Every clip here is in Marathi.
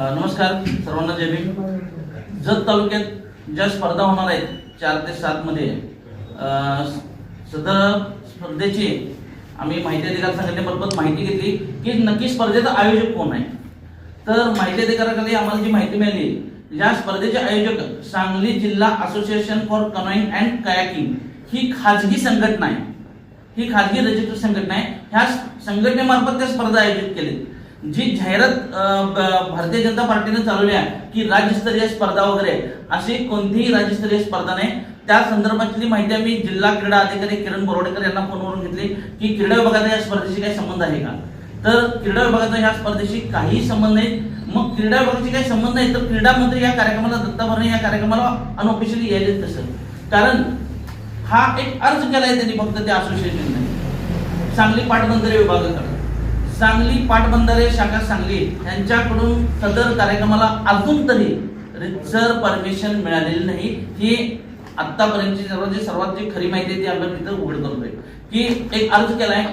नमस्कार सर्वांना जय भीम. जत तालुक्यात ज्या स्पर्धा होणार आहेत चार ते सात मध्ये सदर स्पर्धेची आम्ही माहिती अधिकार संघटनेमार्फत माहिती घेतली की नक्की स्पर्धेचा आयोजक कोण आहे. तर माहिती अधिकाराखाली आम्हाला जी माहिती मिळाली या स्पर्धेचे आयोजक सांगली जिल्हा association for canoeing and kayaking ही खाजगी संघटना आहे. ही खाजगी रजिस्टर संघटना आहे. ह्या संघटनेमार्फत त्या स्पर्धा आयोजित केली जी जाहिरात भारतीय जनता पार्टीने चालवली आहे की राज्यस्तरीय स्पर्धा वगैरे अशी कोणतीही राज्यस्तरीय स्पर्धा नाही. त्या संदर्भातली माहिती आम्ही जिल्हा क्रीडा अधिकारी किरण बोरवडेकर यांना फोनवरून घेतली की क्रीडा विभागाचा या स्पर्धेशी काही संबंध आहे का? तर क्रीडा विभागाचा या स्पर्धेशी काही संबंध नाही. मग क्रीडा विभागाशी काही संबंध नाही तर क्रीडा मंत्री या कार्यक्रमाला दत्ता भरणे या कार्यक्रमाला अनऑफिशियली यायलेच तसं. कारण हा एक अर्ज केलाय त्यांनी फक्त त्या असोसिएशनने सांगली पाटबंधारे विभागाकडे सांगली पाटबंधारे शाखा सांगली यांच्याकडून सदर कार्यक्रमाला अजून तरी रितसर परमिशन मिळालेली नाही. ही आतापर्यंतची सर्वात जी सर्वात जी खरी माहिती आहे ती आपण तिथं उघड करतोय. की एक अर्ज केलाय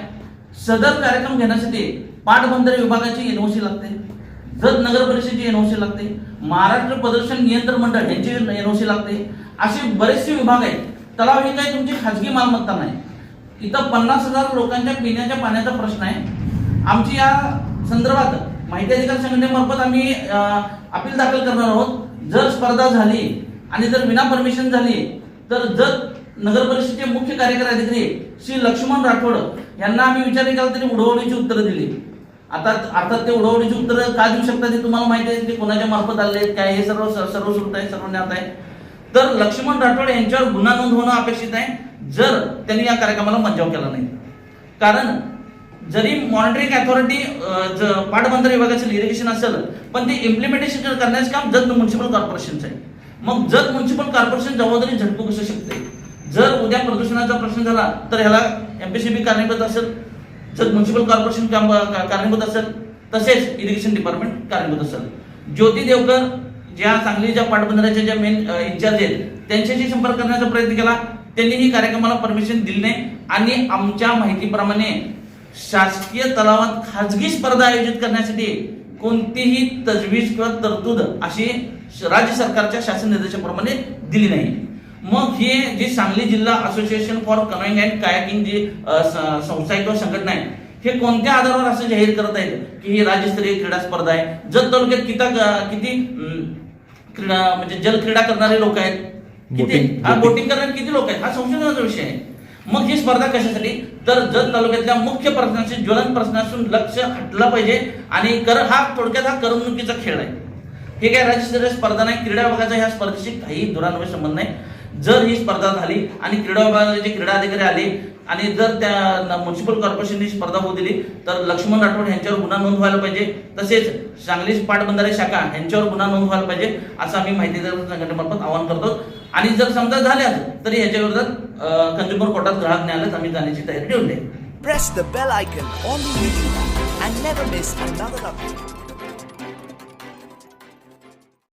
सदर कार्यक्रम घेण्यासाठी पाटबंधारे विभागाची एनओसी लागते जत नगर परिषदेची एनओसी लागते महाराष्ट्र प्रदर्शन नियंत्रण मंडळ यांची एनओसी लागते असे बरेचसे विभाग आहेत. तलाव ही काही तुमची खाजगी मालमत्ता नाही. इथं पन्नास हजार लोकांच्या पिण्याच्या पाण्याचा प्रश्न आहे. आमची या संदर्भात माहिती अधिकार संघटनेमार्फत आम्ही अपील दाखल करणार आहोत. जर स्पर्धा झाली आणि जर विना परमिशन झाली तर जर नगर परिषदेचे मुख्य कार्यकारी अधिकारी श्री लक्ष्मण राठोड यांना आम्ही विचार केला तरी उडवडीची उत्तरं दिली. आता अर्थात ते उडवडीची उत्तरं का देऊ शकतात हे तुम्हाला माहिती आहे. ते कोणाच्या मार्फत आले आहेत काय हे सर्व सर्व सुरत आहे सर्व ज्ञात आहे. तर लक्ष्मण राठोड यांच्यावर गुन्हा नोंद होणं अपेक्षित आहे. जर त्यांनी या कार्यक्रमाला मज्जाव केला नाही. कारण जरी मॉनिटरिंग अथॉरिटी पाटबंधारे विभागाचं इरिगेशन असेल पण ते इम्प्लिमेंटेशन करण्याचं काम जत म्युन्सिपल कॉर्पोरेशनचं आहे. मग जत म्युन्सिपल कॉर्पोरेशन जबाबदारी झटकू कसू शकते? जर उद्या प्रदूषणाचा प्रश्न झाला तर ह्याला एमपीसीबी कारणीभूत असेल. जर म्युन्सिपल कॉर्पोरेशन काम- कारणीभूत असेल. तसेच इरिगेशन डिपार्टमेंट कारणीभूत असेल. ज्योती देवकर ज्या सांगली ज्या पाटबंधाऱ्याच्या ज्या मेन इन्चार्ज आहेत त्यांच्याशी संपर्क करण्याचा प्रयत्न केला. त्यांनी ही कार्यक्रमाला परमिशन दिली नाही. आणि आमच्या माहितीप्रमाणे शासकीय तलावात खाजगी स्पर्धा आयोजित करण्यासाठी कोणतीही तजवीज किंवा तरतूद अशी राज्य सरकारच्या शासन निर्देशाप्रमाणे दिली नाही. मग हे जी सांगली जिल्हा association for canoeing and kayaking जी संस्था किंवा संघटना आहे हे कोणत्या आधारावर असं जाहीर करत आहेत की ही राज्यस्तरीय क्रीडा स्पर्धा आहे? जत तालुक्यात किता किती क्रीडा म्हणजे जल क्रीडा करणारे लोक आहेत? किती? हा. बोटिंग करणारे किती लोक आहेत? हा संशोधनाचा विषय आहे. मग ही स्पर्धा कशासाठी? तर जत तालुक्यातल्या मुख्य प्रश्नाशी ज्वलन प्रश्नासून लक्ष हटलं पाहिजे. आणि कर हा थोडक्यात हा करमणुकीचा खेळ आहे. हे काय राज्यस्तरीय स्पर्धा नाही क्रीडा विभागाचा ह्या स्पर्धेशी काही दुरान्वय संबंध नाही. जर ही स्पर्धा झाली आणि क्रीडा विभागाचे क्रीडा अधिकारी आले आणि जर त्या म्युन्सिपल कॉर्पोरेशनने स्पर्धा होऊ दिली तर लक्ष्मण राठोड यांच्यावर गुन्हा नोंद व्हायला पाहिजे. तसेच सांगली पाटबंधारे शाखा यांच्यावर गुन्हा नोंद व्हायला पाहिजे असं आम्ही माहिती संघटनेमार्फत आवाहन करतो. आणि जर समजा झाल्याच तरी याच्या विरोधात कंज्युमर कोर्टात ग्राहक न्यायालयात आम्ही जाण्याची तयारी ठेवली press the bell icon on the video and never miss another update